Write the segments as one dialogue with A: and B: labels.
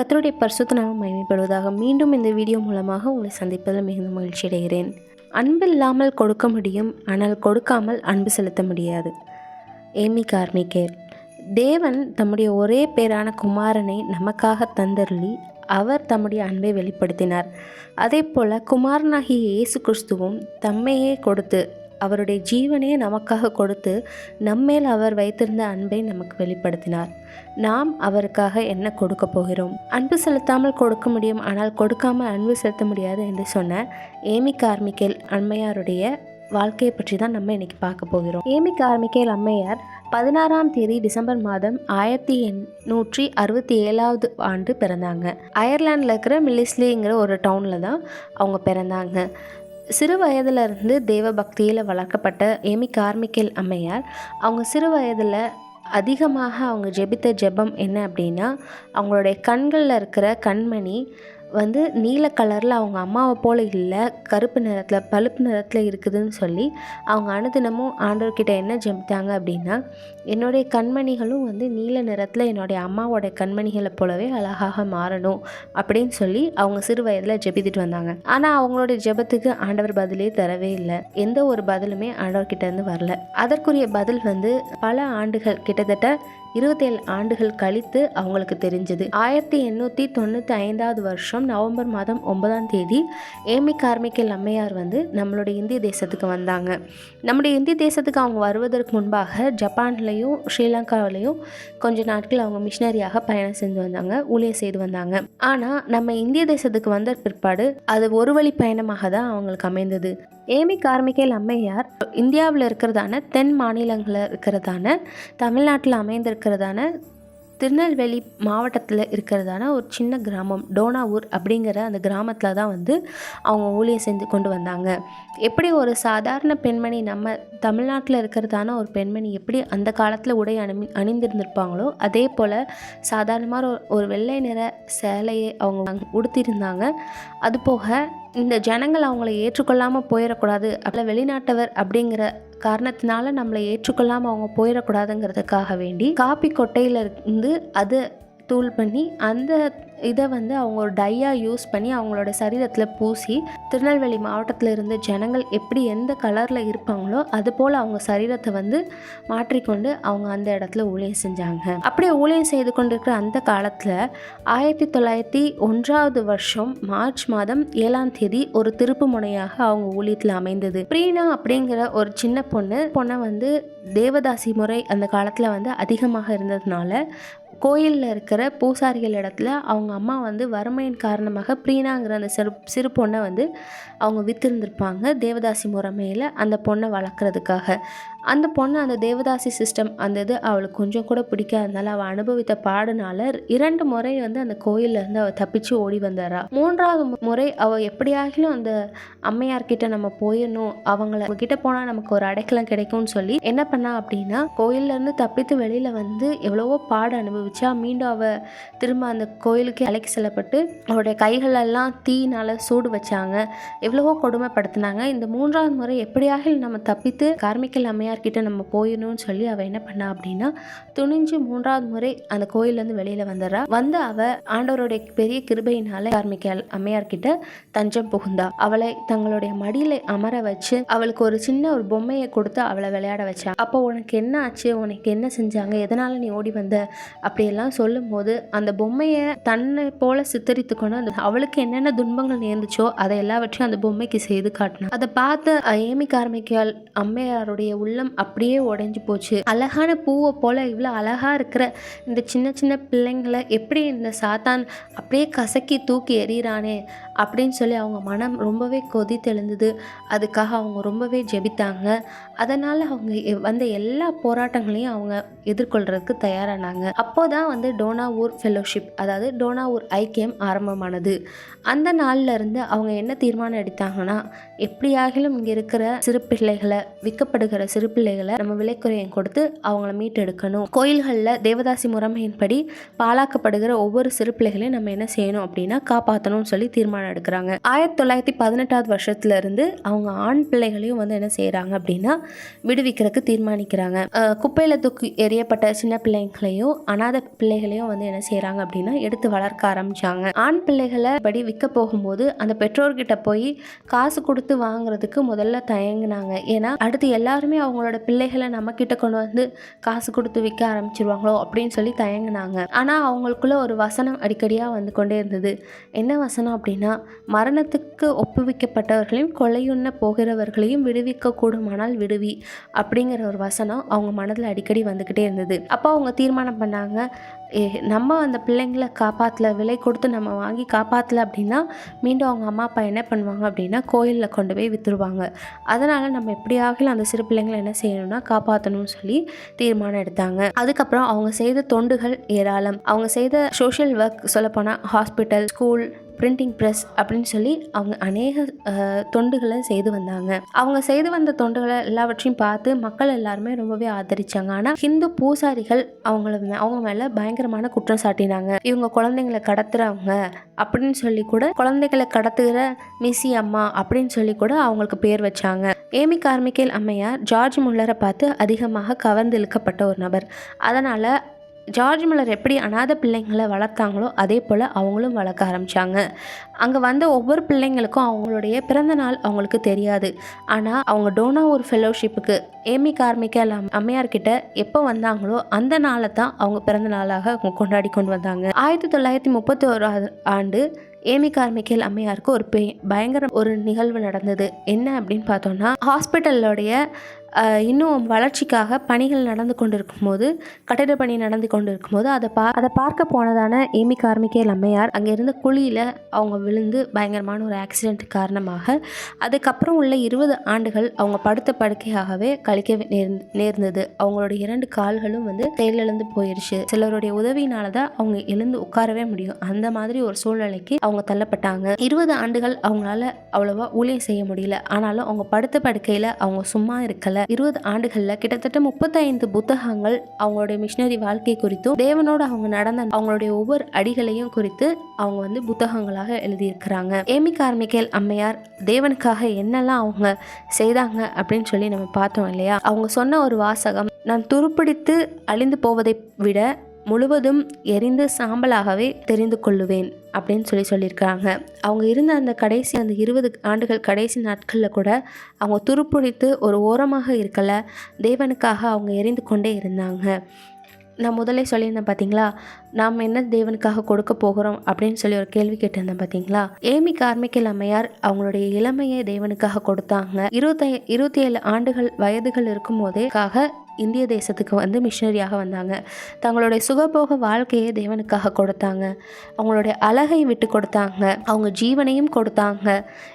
A: கத்தருடைய பரிசுத்த நாமம் மயமைப்படுவதாக மீண்டும் இந்த வீடியோ மூலமாக உங்களை சந்திப்பதில் மிகுந்த மகிழ்ச்சி அடைகிறேன். அன்பு இல்லாமல் கொடுக்க முடியும் ஆனால் கொடுக்காமல் அன்பு செலுத்த முடியாது. ஏமி கார்மிகேர் தேவன் தம்முடைய ஒரே பேரான குமாரனை நமக்காக தந்தருளி அவர் தம்முடைய அன்பை வெளிப்படுத்தினார். அதே போல் குமாரனாகிய இயேசு கிறிஸ்துவும் தம்மையே கொடுத்து அவருடைய ஜீவனையே நமக்காக கொடுத்து நம்மேல் அவர் வைத்திருந்த அன்பை நமக்கு வெளிப்படுத்தினார். நாம் அவருக்காக என்ன கொடுக்க போகிறோம்? அன்பு செலுத்தாமல் கொடுக்க முடியும் ஆனால் கொடுக்காமல் அன்பு செலுத்த முடியாது என்று சொன்ன ஏமி கார்மிக்கேல் அம்மையாருடைய வாழ்க்கையை பற்றி தான் நம்ம இன்னைக்கு பார்க்க போகிறோம். ஏமி கார்மிக்கேல் அம்மையார் பதினாறாம் தேதி டிசம்பர் மாதம் ஆயிரத்தி எண்ணூற்றி அறுபத்தி ஏழாவது ஆண்டு பிறந்தாங்க. அயர்லாண்டில் இருக்கிற மில்லிஸ்லிங்கிற ஒரு டவுனில் தான் அவங்க பிறந்தாங்க. சிறு வயதிலிருந்து தேவ பக்தியில் வளர்க்கப்பட்ட ஏமி கார்மிக்கேல் அம்மையார் அவங்க சிறு வயதில் அதிகமாக அவங்க ஜெபித்த ஜெபம் என்ன அப்படின்னா அவங்களுடைய கண்களில் இருக்கிற கண்மணி வந்து நீல கலரில் அவங்க அம்மாவை போல் இல்லை கருப்பு நிறத்தில் பழுப்பு நிறத்தில் இருக்குதுன்னு சொல்லி அவங்க அனுதினமும் ஆண்டவர்கிட்ட என்ன ஜெபித்தாங்க அப்படின்னா என்னுடைய கண்மணிகளும் வந்து நீல நிறத்தில் என்னுடைய அம்மாவோட கண்மணிகளை போலவே அழகாக மாறணும் அப்படின்னு சொல்லி அவங்க சிறு வயதில் ஜெபித்துட்டு வந்தாங்க. ஆனால் அவங்களுடைய ஜெபத்துக்கு ஆண்டவர் பதிலே தரவே இல்லை. எந்த ஒரு பதிலுமே ஆண்டவர்கிட்ட இருந்து வரல. அதற்குரிய பதில் வந்து பல ஆண்டுகள் கிட்டத்தட்ட இருபத்தேழு ஆண்டுகள் கழித்து அவங்களுக்கு தெரிஞ்சது. ஆயிரத்தி எண்ணூற்றி தொண்ணூற்றி ஐந்தாவது வருஷம் நவம்பர் மாதம் ஒன்பதாம் தேதி ஏமி கார்மிக்கல் அம்மையார் வந்து நம்மளுடைய இந்திய தேசத்துக்கு வந்தாங்க. நம்முடைய இந்திய தேசத்துக்கு அவங்க வருவதற்கு முன்பாக ஜப்பான்லேயும் ஸ்ரீலங்காவிலையும் கொஞ்ச நாட்கள் அவங்க மிஷினரியாக பயணம் செஞ்சு வந்தாங்க ஊழியர் செய்து வந்தாங்க. ஆனால் நம்ம இந்திய தேசத்துக்கு வந்த பிற்பாடு அது ஒரு வழி பயணமாக தான் அவங்களுக்கு அமைந்தது. ஏமி கார்மிகேல் அம்மையார் இந்தியாவில் இருக்கிறதான தென் மாநிலங்களில் இருக்கிறதான தமிழ்நாட்டில் அமைந்திருக்கிறதான திருநெல்வேலி மாவட்டத்தில் இருக்கிறதான ஒரு சின்ன கிராமம் டோனாவூர் அப்படிங்கிற அந்த கிராமத்தில் தான் வந்து அவங்க ஊழியம் செஞ்சு கொண்டு வந்தாங்க. எப்படி ஒரு சாதாரண பெண்மணி நம்ம தமிழ்நாட்டில் இருக்கிறதான ஒரு பெண்மணி எப்படி அந்த காலத்தில் உடை அணி அணிந்திருந்திருப்பாங்களோ அதே போல் சாதாரணமாக ஒரு ஒரு வெள்ளை நிற சேலையை அவங்க உடுத்தியிருந்தாங்க. அது போக இந்த ஜனங்கள் அவங்கள ஏற்றுக்கொள்ளாமல் போயிடக்கூடாது அப்போ வெளிநாட்டவர் அப்படிங்கிற காரணத்தினால நம்மளை ஏற்றுக்கொள்ளாமல் அவங்க போயிடக்கூடாதுங்கிறதுக்காக வேண்டி காப்பி கொட்டையில் இருந்து அதை தூள் பண்ணி அந்த இதை வந்து அவங்க ஒரு டையாக யூஸ் பண்ணி அவங்களோட சரீரத்தில் பூசி திருநெல்வேலி மாவட்டத்தில் இருந்த ஜனங்கள் எப்படி எந்த கலரில் இருப்பாங்களோ அது போல் அவங்க சரீரத்தை வந்து மாற்றிக்கொண்டு அவங்க அந்த இடத்துல ஊழியம் செஞ்சாங்க. அப்படியே ஊழியம் செய்து கொண்டிருக்கிற அந்த காலத்தில் ஆயிரத்தி தொள்ளாயிரத்தி ஒன்றாவது வருஷம் மார்ச் மாதம் ஏழாம் தேதி ஒரு திருப்பு முனையாக அவங்க ஊழியத்தில் அமைந்தது. பிரீனா அப்படிங்கிற ஒரு சின்ன பொண்ணு பொண்ணை வந்து தேவதாசி முறை அந்த காலத்தில் வந்து அதிகமாக இருந்ததுனால கோயிலில் இருக்கிற பூசாரிகள் இடத்துல அவங்க அம்மா வந்து வறுமையின் காரணமாக ப்ரீனாங்கிற அந்த சிறு சிறு பொண்ணை வந்து அவங்க வித்திருந்திருப்பாங்க. தேவதாசி முறைமையில் அந்த பொண்ணை வளர்க்குறதுக்காக. அந்த பொண்ணு அந்த தேவதாசி சிஸ்டம் அந்த இது அவளுக்கு கொஞ்சம் கூட பிடிக்காதனால அவள் அனுபவித்த பாடுனால இரண்டு முறை வந்து அந்த கோயிலேருந்து அவள் தப்பிச்சு ஓடி வந்துடுறா மூன்றாவது முறை அவள் எப்படியாகிலும் அந்த அம்மையார்கிட்ட நம்ம போயிடணும். அவங்கள கிட்ட போனால் நமக்கு ஒரு அடைக்கலம் கிடைக்கும்னு சொல்லி என்ன பண்ணா அப்படின்னா கோயிலேருந்து தப்பித்து வெளியில் வந்து எவ்வளவோ பாடு அனுபவிச்சா மீண்டும் அவள் திரும்ப அந்த கோயிலுக்கு அழைக்க செல்லப்பட்டு அவளுடைய கைகளெல்லாம் தீயினால் சூடு வச்சாங்க. எவ்வளவோ கொடுமைப்படுத்தினாங்க. இந்த மூன்றாவது முறை எப்படியாக நம்ம தப்பித்து கார்மிக்கல் அம்மையார்கிட்ட நம்ம போயிடணும்னு சொல்லி அவள் என்ன பண்ணா அப்படின்னா துணிஞ்சு மூன்றாவது முறை அந்த கோயிலேருந்து வெளியில் வந்துடுறா. வந்து அவள் ஆண்டவருடைய பெரிய கிருபையினால கார்மிக்கல் அம்மையார்கிட்ட தஞ்சம் புகுந்தா. அவளை தங்களுடைய மடியில் அமர வச்சு அவளுக்கு ஒரு சின்ன ஒரு பொம்மையை கொடுத்து அவளை விளையாட வச்சா. அப்போ உனக்கு என்ன ஆச்சு? உனக்கு என்ன செஞ்சாங்க? எதனால் நீ ஓடி வந்த? அப்படியெல்லாம் சொல்லும்போது அந்த பொம்மையை தன்னை போல சித்தரித்து கொண்டு அந்த அவளுக்கு என்னென்ன துன்பங்கள் நேர்ந்துச்சோ அதை எல்லாவற்றையும் அந்த பொம்மைக்கு செய்து காட்டினா அதை பார்த்த ஏமி கார்மிக்கால் அம்மையாருடைய உள்ள உள்ளம் அப்படியே உடைஞ்சு போச்சு. அழகான பூவை போல இவ்வளோ அழகாக இருக்கிற இந்த சின்ன சின்ன பிள்ளைங்களை எப்படி இந்த சாத்தான் அப்படியே கசக்கி தூக்கி எறிகிறானே அப்படின்னு சொல்லி அவங்க மனம் ரொம்பவே கொதித்தெழுந்தது. அதுக்காக அவங்க ரொம்பவே ஜெபித்தாங்க. அதனால் அவங்க வந்த எல்லா போராட்டங்களையும் அவங்க எதிர்கொள்கிறதுக்கு தயாரானாங்க. அப்போ தான் வந்து டோனாவூர் ஃபெலோஷிப் அதாவது டோனாவூர் ஐக்கியம் ஆரம்பமானது. அந்த நாளில் இருந்து அவங்க என்ன தீர்மானம் எடுத்தாங்கன்னா எப்படியாகிலும் இங்கே இருக்கிற சிறு பிள்ளைகளை விற்கப்படுகிற சிறு பிள்ளைகளை நம்ம விலைக்குறையம் கொடுத்து அவங்கள மீட்டெடுக்கணும். கோயில்களில் தேவதாசி முறைமையின்படி பாலாக்கப்படுகிற ஒவ்வொரு சிறு பிள்ளைகளையும் நம்ம என்ன செய்யணும் அப்படின்னா காப்பாற்றணும்னு சொல்லி தீர்மானம் எடுக்கிறாங்க. ஆயிரத்தி தொள்ளாயிரத்தி பதினெட்டாவது வருஷத்துல இருந்து அவங்க ஆண் பிள்ளைகளையும் வந்து என்ன செய்கிறாங்க அப்படின்னா விடுவிக்கிறதுக்கு தீர்மானிக்கிறாங்க. குப்பையில் தூக்கி எறியப்பட்ட சின்ன பிள்ளைங்களையும் அனாதை பிள்ளைகளையும் வந்து என்ன செய்கிறாங்க அப்படின்னா எடுத்து வளர்க்க ஆரம்பிச்சாங்க. ஆண் பிள்ளைகளை படி விற்க போகும்போது அந்த பெற்றோர்கிட்ட போய் காசு கொடுத்து வாங்குறதுக்கு முதல்ல தயங்குனாங்க. ஏன்னா அடுத்து எல்லாருமே அவங்க அவங்களோட பிள்ளைகளை நம்ம கிட்ட கொண்டு வந்து காசு கொடுத்து விற்க ஆரம்பிச்சிருவாங்களோ அப்படின்னு சொல்லி தயங்குனாங்க. ஆனால் அவங்களுக்குள்ள ஒரு வசனம் அடிக்கடியாக வந்து கொண்டே இருந்தது. என்ன வசனம் அப்படின்னா மரணத்துக்கு ஒப்புவிக்கப்பட்டவர்களையும் கொலையுண்ண போகிறவர்களையும் விடுவிக்க கூடுமானால் விடுவி அப்படிங்கிற ஒரு வசனம் அவங்க மனதில் அடிக்கடி வந்துக்கிட்டே இருந்தது. அப்போ அவங்க தீர்மானம் பண்ணாங்க ஏ, நம்ம அந்த பிள்ளைங்களை காப்பாற்றல விலை கொடுத்து நம்ம வாங்கி காப்பாற்றல அப்படின்னா மீண்டும் அவங்க அம்மா அப்பா என்ன பண்ணுவாங்க அப்படின்னா கோயிலில் கொண்டு போய் விற்றுருவாங்க அதனால் நம்ம எப்படியாகிலும் அந்த சிறு பிள்ளைங்களை என்ன செய்யணும்னா காப்பாற்றணும்னு சொல்லி தீர்மானம் எடுத்தாங்க. அதுக்கப்புறம் அவங்க செய்த தொண்டுகள் ஏராளம். அவங்க செய்த சோஷியல் ஒர்க் சொல்லப்போனால் ஹாஸ்பிட்டல் ஸ்கூல் பிரிண்டிங் ப்ரெஸ் அப்படின்னு சொல்லி அவங்க அநேக தொண்டுகளை செய்து வந்தாங்க. அவங்க செய்து வந்த தொண்டுகளை எல்லாவற்றையும் பார்த்து மக்கள் எல்லாருமே ரொம்பவே ஆதரிச்சாங்க. ஆனால் ஹிந்து பூசாரிகள் அவங்கள மே- அவங்க மேலே பயங்கரமான குற்றம் சாட்டினாங்க. இவங்க குழந்தைங்களை கடத்துறவங்க அப்படின்னு சொல்லி கூட குழந்தைகளை கடத்துகிற மிஸ்ஸி அம்மா அப்படின்னு சொல்லி கூட அவங்களுக்கு பேர் வச்சாங்க. ஏமி கார்மிக்கேல் அம்மையார் ஜார்ஜ் முல்லரை பார்த்து அதிகமாக கவர்ந்து இழுக்கப்பட்ட ஒரு நபர். அதனால் ஜார்ஜ் மலர் எப்படி அனாதை பிள்ளைங்களை வளர்த்தாங்களோ அதே போல் அவங்களும் வளர்க்க ஆரம்பித்தாங்க அங்கே வந்த ஒவ்வொரு பிள்ளைங்களுக்கும் அவங்களுடைய பிறந்த நாள் அவங்களுக்கு தெரியாது. ஆனால் அவங்க டோனா ஒரு ஃபெலோஷிப்புக்கு ஏமி கார்மிக்கல் அம் அம்மையார் எப்போ வந்தாங்களோ அந்த நாளை தான் அவங்க பிறந்த நாளாக அவங்க கொண்டாடி கொண்டு வந்தாங்க. ஆயிரத்தி தொள்ளாயிரத்தி முப்பத்தி ஓராவது ஆண்டு ஏமி கார்மிக்கேல் அம்மையாருக்கு ஒரு பெ பயங்கர ஒரு நிகழ்வு நடந்தது. என்ன அப்படின்னு பார்த்தோம்னா ஹாஸ்பிட்டலோடைய இன்னும் வளர்ச்சிக்காக பணிகள் நடந்து கொண்டிருக்கும் போது கட்டிட பணி நடந்து கொண்டு இருக்கும்போது அதை பா அதை பார்க்க போனதான ஏமி கார்மிகேல் அம்மையார் அங்கேருந்து குழியில் அவங்க விழுந்து பயங்கரமான ஒரு ஆக்சிடென்ட் காரணமாக அதுக்கப்புறம் உள்ள இருபது ஆண்டுகள் அவங்க படுத்த படுக்கையாகவே கழிக்க நேர்ந் நேர்ந்தது. அவங்களோட இரண்டு கால்களும் வந்து செயலிழந்து போயிடுச்சு சிலருடைய உதவியினால தான் அவங்க எழுந்து உட்காரவே முடியும். அந்த மாதிரி ஒரு சூழ்நிலைக்கு அவங்க தள்ளப்பட்டாங்க. இருபது ஆண்டுகள் அவங்களால அவ்வளோவா ஊழியம் செய்ய முடியல. ஆனாலும் அவங்க படுத்த படுக்கையில் அவங்க சும்மா இருக்கலை. இருபது ஆண்டுகளில் கிட்டத்தட்ட முப்பத்தைந்து புத்தகங்கள் அவங்களுடைய மிஷினரி வாழ்க்கை குறித்தும் தேவனோட அவங்க நடந்த அவங்களுடைய ஒவ்வொரு அடிகளையும் குறித்து அவங்க வந்து புத்தகங்களாக எழுதியிருக்கிறாங்க. ஏமி கார்மிகேல் அம்மையார் தேவனுக்காக என்னெல்லாம் அவங்க செய்தாங்க? அப்படின்னு சொல்லி நம்ம பார்த்தோம் இல்லையா? அவங்க சொன்ன ஒரு வாசகம் நான் துருப்பிடித்து அழிந்து போவதை விட முழுவதும் எரிந்து சாம்பலாகவே தெரிந்து கொள்ளுவேன் அப்படின்னு சொல்லி சொல்லியிருக்காங்க. அவங்க இருந்த அந்த கடைசி அந்த இருபது ஆண்டுகள் கடைசி நாட்களில் கூட அவங்க துருப்பிடித்து ஒரு ஓரமாக இருக்கலை. தேவனுக்காக அவங்க எரிந்து கொண்டே இருந்தாங்க. நான் முதலே சொல்லியிருந்தேன் பார்த்தீங்களா நாம் என்ன தேவனுக்காக கொடுக்க போகிறோம் அப்படின்னு சொல்லி ஒரு கேள்வி கேட்டிருந்தேன் பார்த்தீங்களா ஏமி கார்மிக்கல் அம்மையார் அவங்களுடைய இளமையை தேவனுக்காக கொடுத்தாங்க. இருபத்தி இருபத்தி ஏழு ஆண்டுகள் வயதுகள் இருக்கும் போதேக்காக இந்திய தேசத்துக்கு வந்து மிஷினரியாக வந்தாங்க. தங்களுடைய சுகபோக வாழ்க்கையை தேவனுக்காக கொடுத்தாங்க. அவங்களுடைய அழகை விட்டு கொடுத்தாங்க. அவங்க ஜீவனையும் கொடுத்தாங்க.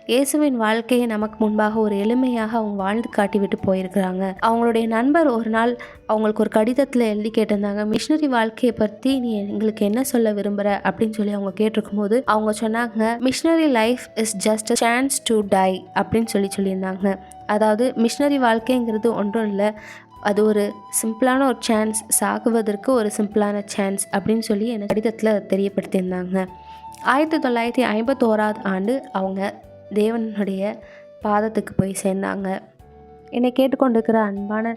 A: இயேசுவின் வாழ்க்கையை நமக்கு முன்பாக ஒரு எளிமையாக அவங்க வாழ்ந்து காட்டி விட்டு போயிருக்கிறாங்க. அவங்களுடைய நண்பர் ஒரு நாள் அவங்களுக்கு ஒரு கடிதத்தில் எழுதி கேட்டிருந்தாங்க. மிஷினரி வாழ்க்கையை பற்றி நீ எங்களுக்கு என்ன சொல்ல விரும்புகிற அப்படின்னு சொல்லி அவங்க கேட்டிருக்கும் போது அவங்க சொன்னாங்க missionary life is just a chance to die அப்படின்னு சொல்லி சொல்லியிருந்தாங்க. அதாவது மிஷினரி வாழ்க்கைங்கிறது ஒன்றும் இல்லை. அது ஒரு சிம்பிளான ஒரு சான்ஸ் சாகுவதற்கு ஒரு சிம்பிளான சான்ஸ் அப்படின்னு சொல்லி எனக்கு கடிதத்தில் தெரியப்படுத்தியிருந்தாங்க. ஆயிரத்தி தொள்ளாயிரத்தி ஐம்பத்தோராது ஆண்டு அவங்க தேவனுடைய பாதத்துக்கு போய் சேர்ந்தாங்க. என்னை கேட்டுக்கொண்டிருக்கிற அன்பான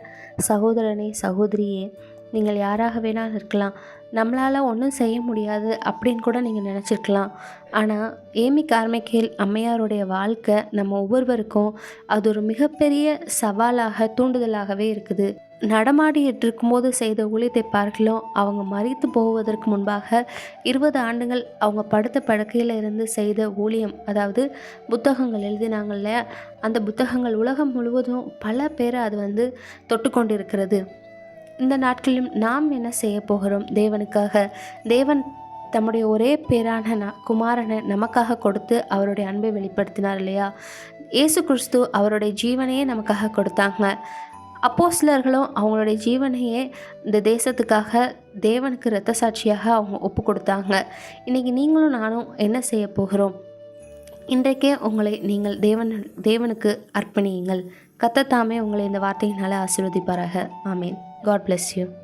A: சகோதரனே சகோதரியே நீங்கள் யாராக வேணாலும் இருக்கலாம். நம்மளால் ஒன்றும் செய்ய முடியாது அப்படின்னு கூட நீங்கள் நினச்சிருக்கலாம். ஆனால் ஏமி கார்மைக்கேல் அம்மையாருடைய வாழ்க்கை நம்ம ஒவ்வொருவருக்கும் அது ஒரு மிகப்பெரிய சவாலாக தூண்டுதலாகவே இருக்குது. நடமாடிட்டு இருக்கும்போது செய்த ஊழியத்தை பார்க்கலாம். அவங்க மறித்து போவதற்கு முன்பாக இருபது ஆண்டுகள் அவங்க படுத்த படுக்கையில் இருந்து செய்த ஊழியம் அதாவது புத்தகங்கள் எழுதினாங்க இல்லையா? அந்த புத்தகங்கள் உலகம் முழுவதும் பல பேரை அது வந்து தொட்டு கொண்டு இருக்கிறது இந்த நாட்களிலும் நாம் என்ன செய்ய போகிறோம்? தேவனுக்காக. தேவன் தம்முடைய ஒரே பேரான ந குமாரனை நமக்காக கொடுத்து அவருடைய அன்பை வெளிப்படுத்தினார் இல்லையா? இயேசு கிறிஸ்து அவருடைய ஜீவனையே நமக்காக கொடுத்தாங்க. அப்போஸ்லர்களும் அவங்களுடைய ஜீவனையே இந்த தேசத்துக்காக தேவனுக்கு இரத்த சாட்சியாக அவங்க ஒப்பு கொடுத்தாங்க. இன்றைக்கி நீங்களும் நானும் என்ன செய்ய போகிறோம்? இன்றைக்கே உங்களை நீங்கள் தேவன் தேவனுக்கு அர்ப்பணியுங்கள். கத்தத்தாமே உங்களை இந்த வார்த்தையினால் ஆசீர்வதிப்பாராக. ஆமீன். God bless you.